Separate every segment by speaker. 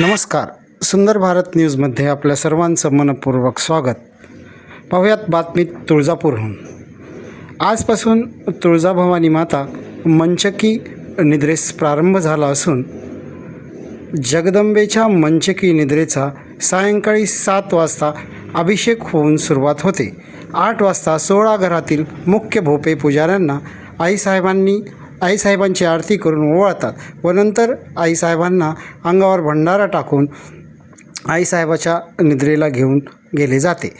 Speaker 1: नमस्कार. सुंदर भारत न्यूजमध्ये आपल्या सर्वांचं मनपूर्वक स्वागत. पाहुयात बातमीत तुळजापूरहून. आजपासून तुळजाभवानी माता मंचकी निद्रेस प्रारंभ झाला असून जगदंबेच्या मंचकी निद्रेचा सायंकाळी सात वाजता अभिषेक होऊन सुरुवात होते. आठ वाजता सोळा घरातील मुख्य भोपे पुजाऱ्यांना आईसाहेबांनी आईसाहेबांची आरती करून ओवाळतात व नंतर आईसाहेबांना अंगावर भंडारा टाकून आईसाहेबाच्या निद्रेला घेऊन गेले जाते.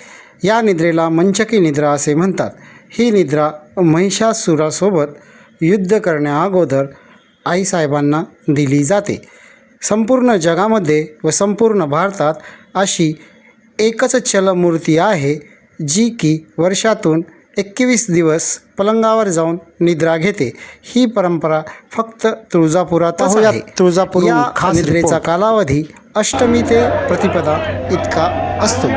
Speaker 1: या निद्रेला मंचकी निद्रा असे म्हणतात. ही निद्रा महिषासुरासोबत युद्ध करण्याअगोदर आईसाहेबांना दिली जाते. संपूर्ण जगामध्ये व संपूर्ण भारतात अशी एकच चलमूर्ती आहे जी की वर्षातून एकवीस दिवस पलंगावर जाऊन निद्रा घेते. ही परंपरा फक्त तुळजापुरातच आहे. तुळजापूर या निद्रेचा कालावधी अष्टमी ते प्रतिपदा इतका असतो.